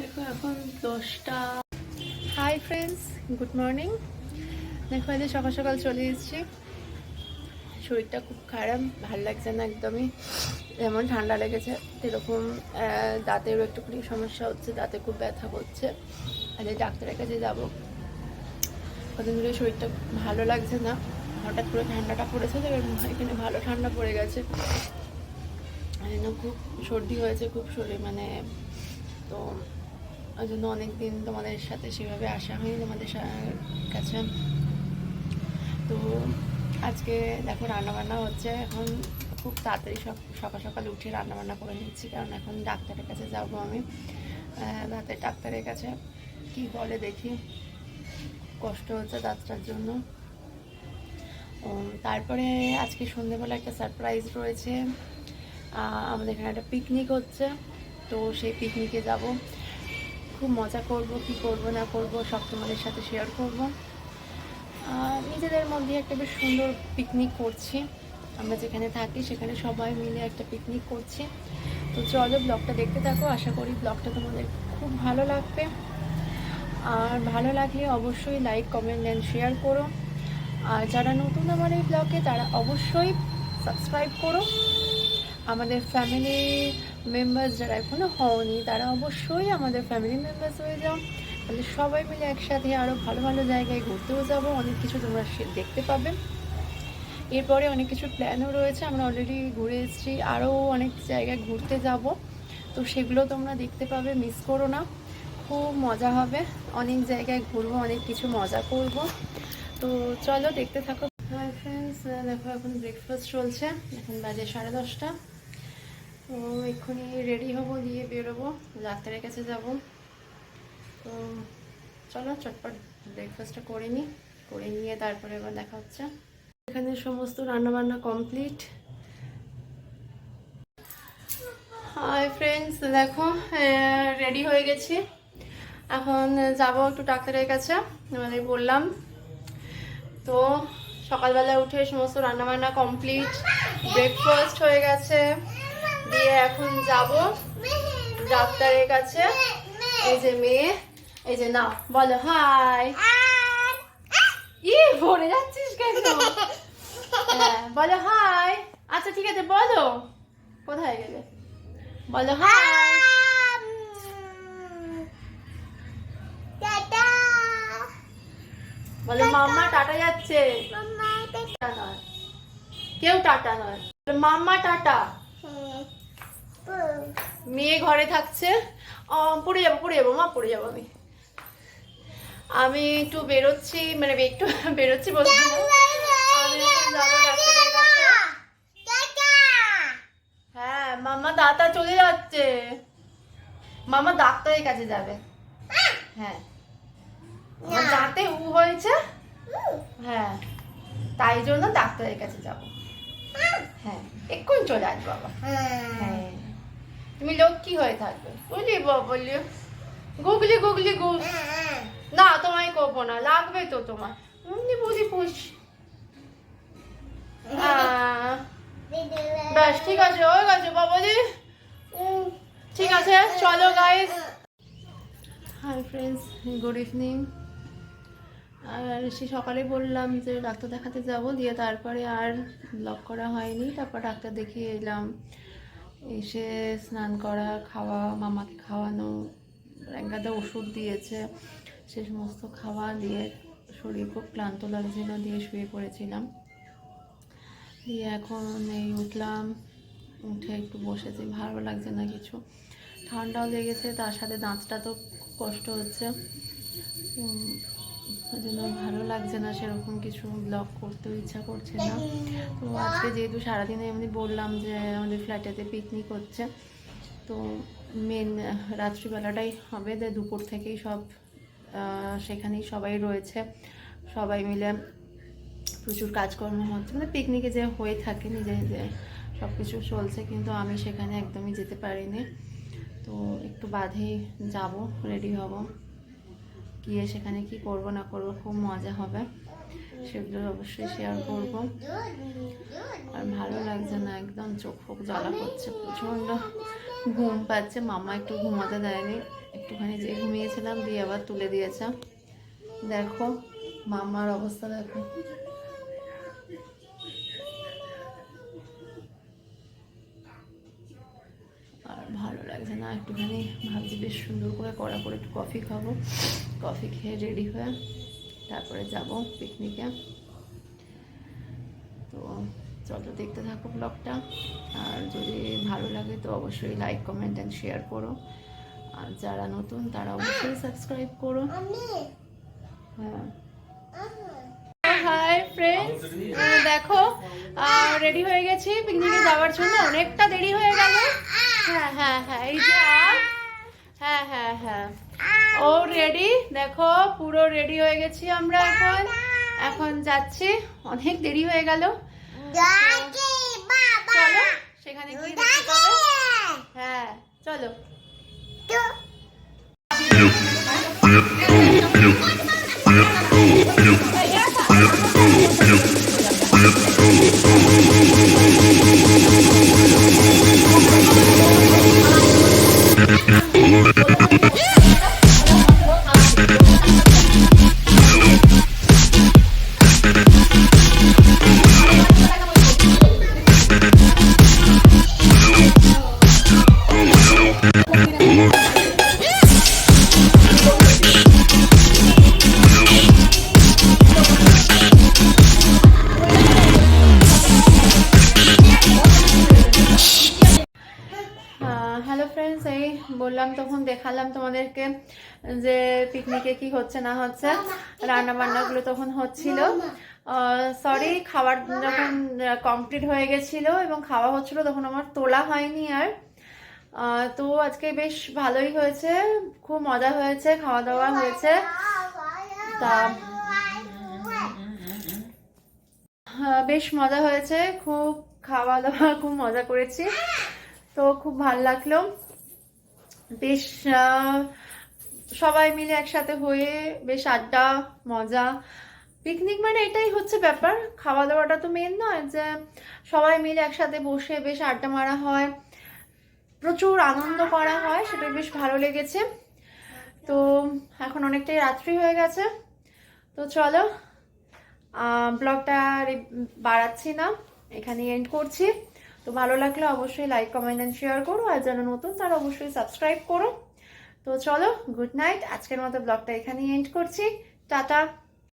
দেখো, এখন দশটা। হাই ফ্রেন্ডস গুড মর্নিং দেখো যে সকাল সকাল চলে এসেছি। শরীরটা খুব খারাপ, ভালো লাগছে না একদমই। যেমন ঠান্ডা লেগেছে, এরকম দাঁতেরও একটুখানি সমস্যা হচ্ছে, দাঁতে খুব ব্যথা করছে। আর ডাক্তারের কাছে যাব। কদিন ধরে শরীরটা ভালো লাগছে না। হঠাৎ করে ঠান্ডাটা পড়েছে, তো এখানে ভালো ঠান্ডা পড়ে গেছে। খুব সর্দি হয়েছে, খুব শরীর মানে তো ওই জন্য অনেক দিন তোমাদের সাথে সেভাবে আসা হয়নি তোমাদের কাছে। তো আজকে দেখো রান্নাবান্না হচ্ছে, এখন খুব তাড়াতাড়ি সকাল সকাল উঠে রান্নাবান্না করে নিচ্ছি, কারণ এখন ডাক্তারের কাছে যাব আমি। দাঁতের ডাক্তারের কাছে, কি বলে দেখি। কষ্ট হচ্ছে দাঁতটার জন্য। তারপরে আজকে সন্ধ্যেবেলা একটা সারপ্রাইজ রয়েছে। আমাদের এখানে একটা পিকনিক হচ্ছে, তো সেই পিকনিকে যাব। খুব মজা করব, কি করব, না করব, সব তোমাদের সাথে শেয়ার করব। নিজেদের মধ্যে একটা বেশ সুন্দর পিকনিক করছি। আমরা যেখানে থাকি সেখানে সবাই মিলে একটা পিকনিক করছি। তো চলো ব্লগটা দেখতে থাকো, আশা করি ব্লগটা তোমাদের খুব ভালো লাগবে। আর ভালো লাগলে অবশ্যই লাইক কমেন্ট অ্যান্ড শেয়ার করো। আর যারা নতুন আমার এই ব্লগে তারা অবশ্যই সাবস্ক্রাইব করো। আমাদের ফ্যামিলি মেম্বার্স যারা এখনও হওনি, তারা অবশ্যই আমাদের ফ্যামিলি মেম্বার্স হয়ে যাও। তাহলে সবাই মিলে একসাথে আরও ভালো ভালো জায়গায় ঘুরতেও যাব। অনেক কিছু তোমরা দেখতে পাবে। এরপরে অনেক কিছু প্ল্যানও রয়েছে। আমরা অলরেডি ঘুরে এসেছি। আরও অনেক জায়গায় ঘুরতে যাব। তো সেগুলো তোমরা দেখতে পাবে। মিস করো না। খুব মজা হবে। অনেক জায়গায় ঘুরবো, অনেক কিছু মজা করব। তো চলো দেখতে থাকো। হাই ফ্রেন্ডস দেখো এখন ব্রেকফাস্ট চলছে। এখন বাজে সাড়ে দশটা। তো এক্ষুনি রেডি হব দিয়ে বেরোবো, ডাক্তারের কাছে যাব। তো চলো, চটপট ব্রেকফাস্টটা করে নিই করে নিয়ে তারপরে এবার দেখা হচ্ছে। এখানে সমস্ত রান্নাবান্না কমপ্লিট হাই ফ্রেন্ডস দেখো রেডি হয়ে গেছি। এখন যাব একটু ডাক্তারের কাছে মানে বললাম। তো সকালবেলা উঠে সমস্ত রান্নাবান্না কমপ্লিট ব্রেকফাস্ট হয়ে গেছে। দিয়ে এখন যাব ডাক্তারের কাছে। এই যে মেয়ে, এই যে না বলো হাই ই, ভরে যাচ্ছিস কেন? হ্যাঁ বলো হাই আচ্ছা ঠিক আছে, বলো। কোথায় গেলে? বলো হাই বলো, মাম্মা টাটা যাচ্ছে। কেউ টাটা নয়। Mamma tata. মেয়ে ঘরে থাকছে। পড়ে যাব পড়ে যাব মা পড়ে যাব আমি। আমি একটু বেরোচ্ছি মানে একটু বেরোচ্ছি কাছে। হ্যাঁ মামা দাতা চলে যাচ্ছে। মামা ডাক্তারের কাছে যাবে। হ্যাঁ। দাঁতে উ হয়েছে হ্যাঁ তাই জন্য ডাক্তারের কাছে যাব। হ্যাঁ। এক্ষুনি চলে আসব বাবা হ্যাঁ। তুমি লক্ষ্মী হয়ে থাকবে। বুঝলি বলি। গুগলি গুগলি গুগ না তোমায় করব না লাগবে তো তোমার। এমনি বুঝি পুষ। ব্যাস ঠিক আছে হয়ে গেছে বাবাজি ঠিক আছে চলো guys hi friends good evening আর সে সকালে বললাম যে ডাক্তার দেখাতে যাব দিয়ে তারপরে আর ব্লক করা হয়নি তারপর ডাক্তার দেখিয়ে এলাম। এসে স্নান করা, খাওয়া, মামাকে খাওয়ানো একটা ওষুধ দিয়েছে, সে সমস্ত খাওয়া দিয়ে শরীর খুব ক্লান্ত লাগছিল, দিয়ে শুয়ে পড়েছিলাম। দিয়ে এখন এই উঠলাম, উঠে একটু বসেছি, ভালো লাগছে না কিছু। ঠান্ডাও লেগেছে, তার সাথে দাঁতটা তো কষ্ট হচ্ছে। ওই জন্য ভালো লাগছে না, সেরকম কিছু ব্লগ করতেও ইচ্ছা করছে না। তো আজকে যেহেতু সারাদিনে এমনি বললাম যে আমাদের ফ্ল্যাটেতে পিকনিক হচ্ছে, তো মেন রাত্রিবেলাটাই হবে। যে দুপুর থেকেই সব সেখানেই সবাই রয়েছে। সবাই মিলে প্রচুর কাজকর্ম হচ্ছে। মানে পিকনিকে যে হয়ে থাকে নিজে নিজে সব কিছু চলছে, কিন্তু আমি সেখানে একদমই যেতে পারিনি। তো একটু বাদেই যাব রেডি হব। গিয়ে সেখানে কি করব না করব, খুব মজা হবে। সেগুলো অবশ্যই শেয়ার করব। আর ভালো লাগছে না, একদম চোখ ফোক জ্বালা করছে, প্রচণ্ড ঘুম পাচ্ছে। মামা একটু ঘুমাতে দেয়নি, একটুখানি যে ঘুমিয়েছিলাম দিয়ে আবার তুলে দিয়েছে। দেখো, মামার অবস্থা দেখো। আর ভালো লাগছে না, একটুখানি ভাবছি বেশ সুন্দর করে কড়া করে একটু কফি খাব। কফি খেয়ে রেডি হয়ে তারপরে যাব পিকনিকে তো চলো দেখতে থাকো ব্লগটা আর যদি ভালো লাগে তো অবশ্যই লাইক কমেন্ট অ্যান্ড শেয়ার করো। আর যারা নতুন তারা অবশ্যই সাবস্ক্রাইব করো। হ্যাঁ। হাই ফ্রেন্ডস দেখো রেডি হয়ে গেছি পিকনিকে যাওয়ার জন্য। অনেকটা দেরি হয়ে গেল। হ্যাঁ হ্যাঁ হ্যাঁ এই যে হ্যাঁ হ্যাঁ হ্যাঁ। ও রেডি দেখো পুরো রেডি হয়ে গেছি আমরা এখন। এখন যাচ্ছি। অনেক দেরি হয়ে গেল। চলো সেখানে গিয়ে দেখতে পাবে। হ্যাঁ চলো। বললাম তখন দেখালাম তোমাদেরকে যে পিকনিকে কি হচ্ছে না হচ্ছে। রান্না বান্নাগুলো তখন হচ্ছিল। সরি খাবার যখন কমপ্লিট হয়ে গেছিল এবং খাওয়া হচ্ছিল তখন আমার তোলা হয়নি আর। তো আজকে বেশ ভালোই হয়েছে খুব মজা হয়েছে খাওয়া দাওয়া হয়েছে। তা বেশ মজা হয়েছে খুব খাওয়া দাওয়া খুব মজা করেছি। তো খুব ভালো লাগল। বেশ সবাই মিলে একসাথে হয়ে বেশ আড্ডা, মজা। পিকনিক মানে এটাই হচ্ছে ব্যাপার। খাওয়া দাওয়াটা তো মেন নয় যে সবাই মিলে একসাথে বসে বেশ আড্ডা মারা হয়। প্রচুর আনন্দ করা হয়, সেটা বেশ ভালো লেগেছে। তো এখন অনেকটাই রাত্রি হয়ে গেছে। তো চলো ব্লগটা বাড়াচ্ছি না এখানে এন্ড করছি। তো ভালো লাগলে অবশ্যই লাইক কমেন্ট অ্যান্ড শেয়ার করো। আর যারা নতুন, তারা অবশ্যই সাবস্ক্রাইব করো। তো চলো গুড নাইট আজকের মতো ব্লগটা এখানেই এন্ড করছি। টাটা।